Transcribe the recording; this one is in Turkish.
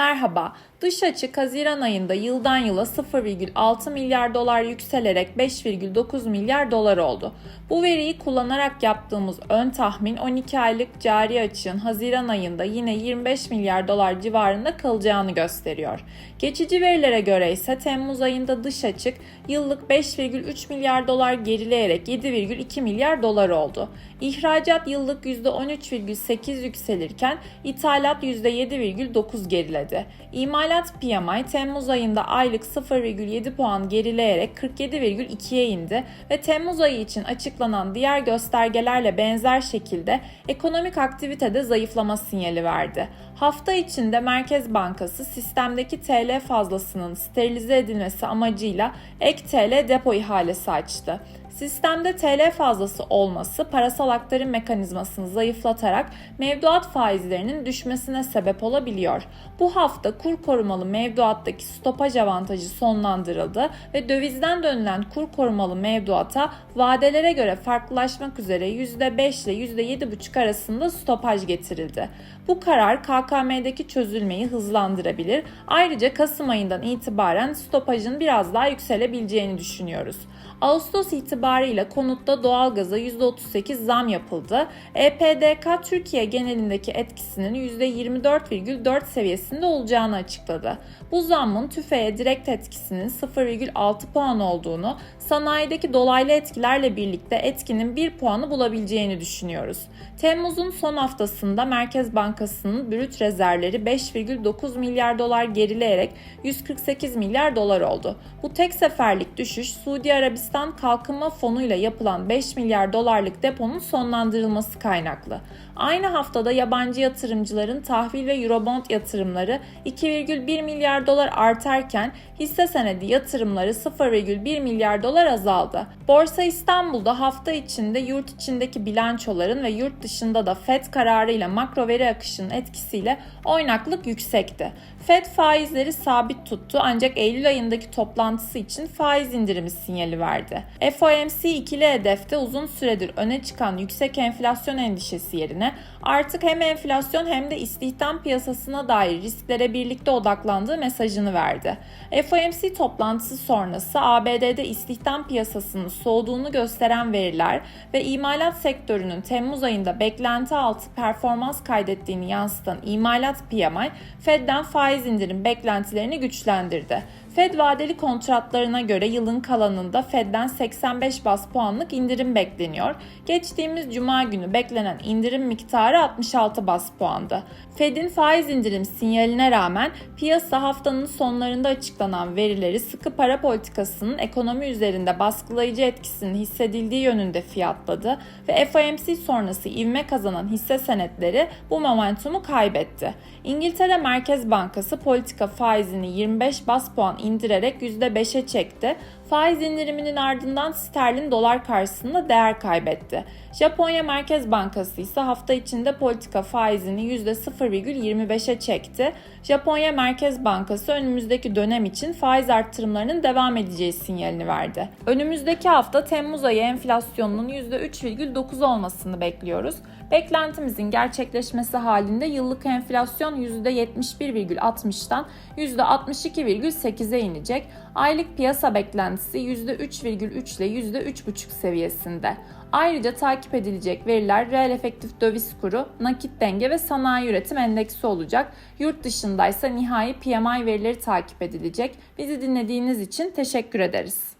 Merhaba, dış açık Haziran ayında yıldan yıla 0,6 milyar dolar yükselerek 5,9 milyar dolar oldu. Bu veriyi kullanarak yaptığımız ön tahmin 12 aylık cari açığın Haziran ayında yine 25 milyar dolar civarında kalacağını gösteriyor. Geçici verilere göre ise Temmuz ayında dış açık yıllık 5,3 milyar dolar gerileyerek 7,2 milyar dolar oldu. İhracat yıllık %13,8 yükselirken ithalat %7,9 geriledi. İmalat PMI Temmuz ayında aylık 0,7 puan gerileyerek 47,2'ye indi ve Temmuz ayı için açıklanan diğer göstergelerle benzer şekilde ekonomik aktivitede zayıflama sinyali verdi. Hafta içinde Merkez Bankası sistemdeki TL fazlasının sterilize edilmesi amacıyla ek TL depo ihalesi açtı. Sistemde TL fazlası olması parasal aktarım mekanizmasını zayıflatarak mevduat faizlerinin düşmesine sebep olabiliyor. Bu hafta kur korumalı mevduattaki stopaj avantajı sonlandırıldı ve dövizden dönülen kur korumalı mevduata vadelere göre farklılaşmak üzere %5 ile %7,5 arasında stopaj getirildi. Bu karar KKM'deki çözülmeyi hızlandırabilir. Ayrıca Kasım ayından itibaren stopajın biraz daha yükselebileceğini düşünüyoruz. Ağustos itibariyle konutta doğalgaza %38 zam yapıldı. EPDK Türkiye genelindeki etkisinin %24,4 seviyesinde olacağını açıkladı. Bu zammın tüfeğe direkt etkisinin 0,6 puan olduğunu, sanayideki dolaylı etkilerle birlikte etkinin 1 puanı bulabileceğini düşünüyoruz. Temmuz'un son haftasında Merkez Bankası'nın brüt rezervleri 5,9 milyar dolar gerileyerek 148 milyar dolar oldu. Bu tek seferlik düşüş Suudi Arabistan Kalkınma Fonu ile yapılan 5 milyar dolarlık deponun sonlandırılması kaynaklı. Aynı haftada yabancı yatırımcıların tahvil ve eurobond yatırımları 2,1 milyar dolar artarken hisse senedi yatırımları 0,1 milyar dolar azaldı. Borsa İstanbul'da hafta içinde yurt içindeki bilançoların ve yurt dışında da FED kararıyla makro veri akışının etkisiyle oynaklık yüksekti. FED faizleri sabit tuttu ancak Eylül ayındaki toplantısı için faiz indirimi sinyali verdi. FOMC ikili hedefte uzun süredir öne çıkan yüksek enflasyon endişesi yerine artık hem enflasyon hem de istihdam piyasasına dair risklere birlikte odaklandığı mesajını verdi. FOMC toplantısı sonrası ABD'de istihdam piyasasının soğuduğunu gösteren veriler ve imalat sektörünün Temmuz ayında beklenti altı performans kaydettiğini yansıtan imalat PMI, Fed'den faiz indirim beklentilerini güçlendirdi. Fed vadeli kontratlarına göre yılın kalanında Fed'den 85 bas puanlık indirim bekleniyor. Geçtiğimiz cuma günü beklenen indirim miktarı 66 bas puandı. Fed'in faiz indirim sinyaline rağmen piyasa haftanın sonlarında açıklanan verileri sıkı para politikasının ekonomi üzerinde baskılayıcı etkisinin hissedildiği yönünde fiyatladı ve FOMC sonrası ivme kazanan hisse senetleri bu momentumu kaybetti. İngiltere Merkez Bankası politika faizini 25 bas puan indirerek %5'e çekti. Faiz indiriminin ardından sterlin dolar karşısında değer kaybetti. Japonya Merkez Bankası ise hafta içinde politika faizini %0,25'e çekti. Japonya Merkez Bankası önümüzdeki dönem için faiz arttırımlarının devam edeceği sinyalini verdi. Önümüzdeki hafta Temmuz ayı enflasyonunun %3,9 olmasını bekliyoruz. Beklentimizin gerçekleşmesi halinde yıllık enflasyon %71,60'dan %62,8'e inecek. Aylık piyasa beklentisi %3,3 ile %3,5 seviyesinde. Ayrıca takip edilecek veriler reel efektif döviz kuru, nakit denge ve sanayi üretim endeksi olacak. Yurt dışındaysa nihai PMI verileri takip edilecek. Bizi dinlediğiniz için teşekkür ederiz.